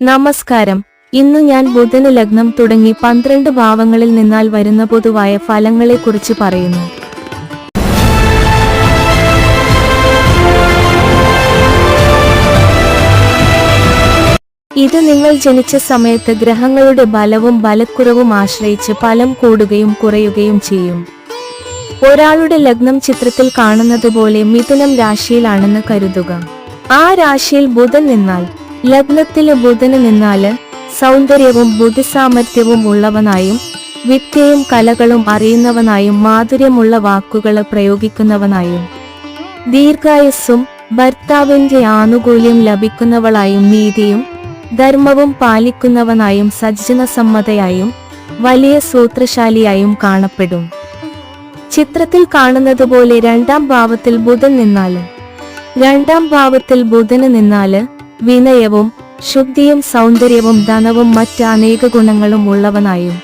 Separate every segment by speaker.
Speaker 1: നമസ്കാരം. ഇന്ന് ഞാൻ ബുധന ലഗ്നം തുടങ്ങി പന്ത്രണ്ട് ഭാവങ്ങളിൽ നിന്നാൽ വരുന്ന പൊതുവായ ഫലങ്ങളെ കുറിച്ച് പറയുന്നു. ഇത് നിങ്ങൾ ജനിച്ച സമയത്ത് ഗ്രഹങ്ങളുടെ ബലവും ബലക്കുറവും ആശ്രയിച്ച് ഫലം കൂടുകയും കുറയുകയും ചെയ്യും. ഒരാളുടെ ലഗ്നം ചിത്രത്തിൽ കാണുന്നത് പോലെ മിഥുനം രാശിയിലാണെന്ന് കരുതുക. ആ രാശിയിൽ ബുധൻ നിന്നാൽ ലഗ്നത്തിൽ ബുധന് നിന്നാൽ സൗന്ദര്യവും ബുദ്ധിസാമർഥ്യവും ഉള്ളവനായും വിദ്യയും കലകളും അറിയുന്നവനായും മാധുര്യമുള്ള വാക്കുകൾ പ്രയോഗിക്കുന്നവനായും ദീർഘായുസ്സും ഭർത്താവിന്റെ ആനുകൂല്യം ലഭിക്കുന്നവളായും നീതിയും ധർമ്മവും പാലിക്കുന്നവനായും സജ്ജനസമ്മതയായും വലിയ സൂത്രശാലിയായും കാണപ്പെടും. ചിത്രത്തിൽ കാണുന്നത് പോലെ രണ്ടാം ഭാവത്തിൽ ബുധൻ നിന്നാൽ രണ്ടാം ഭാവത്തിൽ ബുധന് നിന്നാൽ വിനയവും ശുദ്ധിയും സൗന്ദര്യവും ധനവും മറ്റ് അനേക ഗുണങ്ങളും ഉള്ളവനായും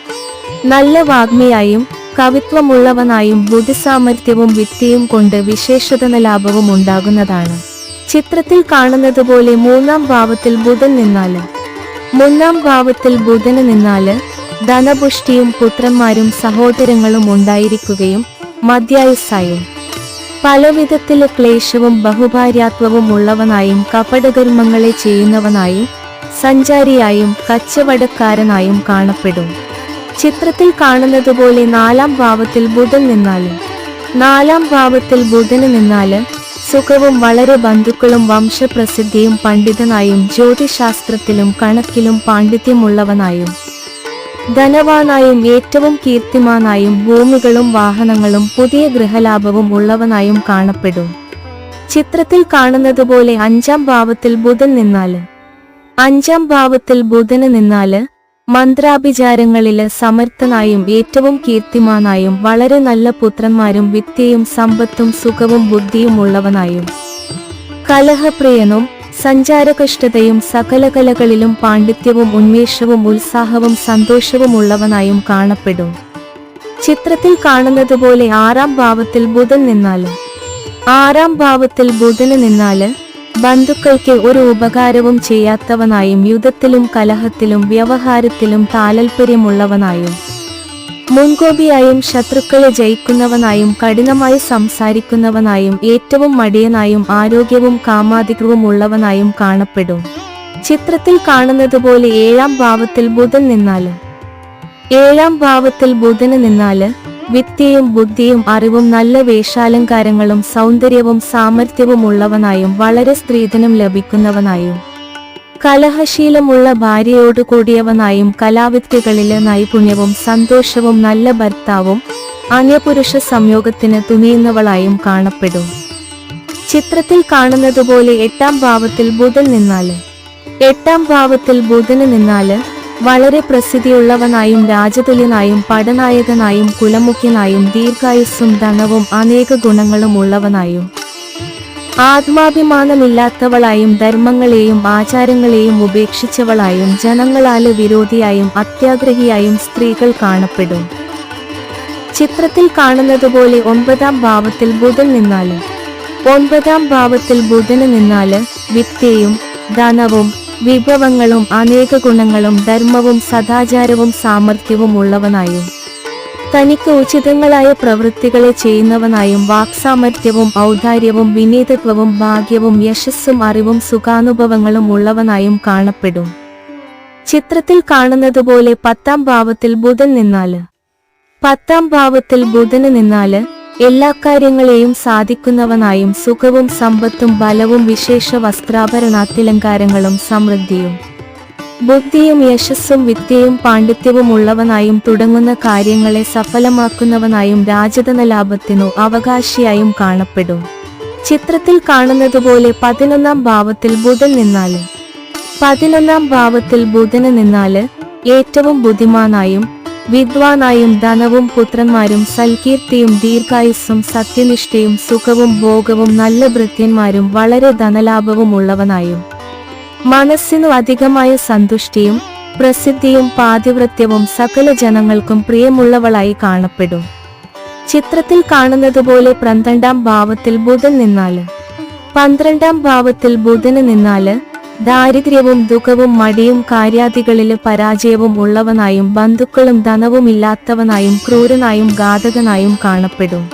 Speaker 1: നല്ല വാഗ്മിയായും കവിത്വമുള്ളവനായും ബുദ്ധിസാമർഥ്യവും വിദ്യയും കൊണ്ട് വിശേഷതന ലാഭവും ഉണ്ടാകുന്നതാണ്. ചിത്രത്തിൽ കാണുന്നതുപോലെ മൂന്നാം ഭാവത്തിൽ ബുധൻ നിന്നാൽ മൂന്നാം ഭാവത്തിൽ ബുധന് നിന്നാൽ ധനപുഷ്ടിയും പുത്രന്മാരും സഹോദരങ്ങളും ഉണ്ടായിരിക്കുകയും മധ്യായുസ്സായും പലവിധത്തിൽ ക്ലേശവും ബഹുഭാര്യാത്വവും ഉള്ളവനായും കപടകർമ്മങ്ങളെ ചെയ്യുന്നവനായും സഞ്ചാരിയായും കച്ചവടക്കാരനായും കാണപ്പെടും. ചിത്രത്തിൽ കാണുന്നത് പോലെ നാലാം ഭാവത്തിൽ ബുധൻ നിന്നാലും നാലാം ഭാവത്തിൽ ബുധന് നിന്നാൽ സുഖവും വളരെ ബന്ധുക്കളും വംശപ്രസിദ്ധിയും പണ്ഡിതനായും ജ്യോതിശാസ്ത്രത്തിലും കണക്കിലും പാണ്ഡിത്യമുള്ളവനായും ധനവാനായും ഏറ്റവും കീർത്തിമാനായും ഭൂമികളും വാഹനങ്ങളും പുതിയ ഗൃഹലാഭവും ഉള്ളവനായും കാണപ്പെടും. ചിത്രത്തിൽ കാണുന്നത് പോലെ അഞ്ചാം ഭാവത്തിൽ ബുധൻ നിന്നാൽ അഞ്ചാം ഭാവത്തിൽ ബുധന് നിന്നാൽ മന്ത്രാഭിചാരങ്ങളിൽ സമർത്ഥനായും ഏറ്റവും കീർത്തിമാനായും വളരെ നല്ല പുത്രന്മാരും വിദ്യയും സമ്പത്തും സുഖവും ബുദ്ധിയും ഉള്ളവനായും. കലഹപ്രിയനും സഞ്ചാരകഷ്ടതയും സകല കലകളിലും പാണ്ഡിത്യവും ഉന്മേഷവും ഉത്സാഹവും സന്തോഷവും ഉള്ളവനായും കാണപ്പെടും. ചിത്രത്തിൽ കാണുന്നത് പോലെ ആറാം ഭാവത്തിൽ ബുധൻ നിന്നാൽ ആറാം ഭാവത്തിൽ ബുധന് നിന്നാൽ ബന്ധുക്കൾക്ക് ഒരു ഉപകാരവും ചെയ്യാത്തവനായും യുദ്ധത്തിലും കലഹത്തിലും വ്യവഹാരത്തിലും താൽപര്യമുള്ളവനായും മുൻകോപിയായും ശത്രുക്കളെ ജയിക്കുന്നവനായും കഠിനമായി സംസാരിക്കുന്നവനായും ഏറ്റവും മടിയനായും ആരോഗ്യവും കാമാധികവും ഉള്ളവനായും കാണപ്പെടും. ചിത്രത്തിൽ കാണുന്നത് പോലെ ഏഴാം ഭാവത്തിൽ ബുധൻ നിന്നാൽ. ഏഴാം ഭാവത്തിൽ ബുധന് നിന്നാൽ വിദ്യയും ബുദ്ധിയും അറിവും നല്ല വേഷാലങ്കാരങ്ങളും സൗന്ദര്യവും സാമർഥ്യവും ഉള്ളവനായും വളരെ സ്ത്രീധനം ലഭിക്കുന്നവനായും കലഹശീലമുള്ള ഭാര്യയോട് കൂടിയവനായും കലാവിദ്യകളിലെ നൈപുണ്യവും സന്തോഷവും നല്ല ഭർത്താവും അന്യപുരുഷ സംയോഗത്തിന് തുനിയുന്നവളായും കാണപ്പെടും. ചിത്രത്തിൽ കാണുന്നതുപോലെ എട്ടാം ഭാവത്തിൽ ബുധൻ നിന്നാൽ. എട്ടാം ഭാവത്തിൽ ബുധന് നിന്നാൽ വളരെ പ്രസിദ്ധിയുള്ളവനായും രാജതുല്യനായും പടനായകനായും കുലമുഖ്യനായും ദീർഘായുസ്സും ധനവും അനേക ഗുണങ്ങളും ഉള്ളവനായും ആത്മാഭിമാനമില്ലാത്തവളായും ധർമ്മങ്ങളെയും ആചാരങ്ങളെയും ഉപേക്ഷിച്ചവളായും ജനങ്ങളാൽ വിരോധിയായും അത്യാഗ്രഹിയായും സ്ത്രീകൾ കാണപ്പെടും. ചിത്രത്തിൽ കാണുന്നതുപോലെ ഒൻപതാം ഭാവത്തിൽ ബുധൻ നിന്നാൽ ഒൻപതാം ഭാവത്തിൽ ബുധന് നിന്നാൽ വിദ്യയും ധനവും വിഭവങ്ങളും അനേക ഗുണങ്ങളും ധർമ്മവും സദാചാരവും സാമർഥ്യവും ഉള്ളവനായും തനിക്ക് ഉചിതങ്ങളായ പ്രവൃത്തികളെ ചെയ്യുന്നവനായും വാക്സാമർഥ്യവും ഔദാര്യവും വിനീതത്വവും ഭാഗ്യവും യശസ്സും അറിവും സുഖാനുഭവങ്ങളും ഉള്ളവനായും കാണപ്പെടും. ചിത്രത്തിൽ കാണുന്നതുപോലെ പത്താം ഭാവത്തിൽ ബുധൻ നിന്നാൽ പത്താം ഭാവത്തിൽ ബുധന് നിന്നാൽ എല്ലാ കാര്യങ്ങളെയും സാധിക്കുന്നവനായും സുഖവും സമ്പത്തും ബലവും വിശേഷ വസ്ത്രാഭരണാത്തിലങ്കാരങ്ങളും സമൃദ്ധിയും ബുദ്ധിയും യശസ്സും വിദ്യയും പാണ്ഡിത്യവും ഉള്ളവനായും തുടങ്ങുന്ന കാര്യങ്ങളെ സഫലമാക്കുന്നവനായും രാജധന ലാഭത്തിനു അവകാശിയായും കാണപ്പെടും. ചിത്രത്തിൽ കാണുന്നതുപോലെ പതിനൊന്നാം ഭാവത്തിൽ ബുധൻ നിന്നാൽ പതിനൊന്നാം ഭാവത്തിൽ ബുധന് നിന്നാൽ ഏറ്റവും ബുദ്ധിമാനായും വിദ്വാനായും ധനവും പുത്രന്മാരും സൽകീർത്തിയും ദീർഘായുസ്സും സത്യനിഷ്ഠയും സുഖവും ഭോഗവും നല്ല ഭൃത്യന്മാരും വളരെ ധനലാഭവും ഉള്ളവനായും മനസ്സിനു അധികമായ സന്തുഷ്ടിയും പ്രസിദ്ധിയും പാതിവൃത്യവും സകല ജനങ്ങൾക്കും പ്രിയമുള്ളവളായി കാണപ്പെടും. ചിത്രത്തിൽ കാണുന്നതുപോലെ പന്ത്രണ്ടാം ഭാവത്തിൽ ബുധൻ നിന്നാൽ. പന്ത്രണ്ടാം ഭാവത്തിൽ ബുധന് നിന്നാൽ ദാരിദ്ര്യവും ദുഃഖവും മടിയും കാര്യാദികളിൽ പരാജയവും ഉള്ളവനായും ബന്ധുക്കളും ധനവും ഇല്ലാത്തവനായും ക്രൂരനായും ഘാതകനായും കാണപ്പെടും.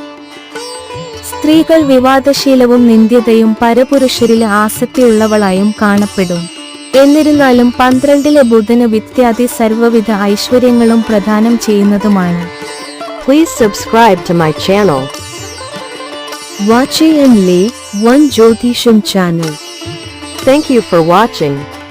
Speaker 1: സ്ത്രീകൾ വിവാദശീലവും നിന്ദ്യതയും പരപുരുഷരിൽ ആസക്തിയുള്ളവളായും കാണപ്പെടും. എന്നിരുന്നാലും പന്ത്രണ്ടിലെ ബുധന് വിദ്യാദി സർവവിധ ഐശ്വര്യങ്ങളും പ്രദാനം ചെയ്യുന്നതുമാണ്.
Speaker 2: Please subscribe to my channel
Speaker 1: watch and ലേ വൺ ജ്യോതിഷം channel.
Speaker 2: Thank you for watching.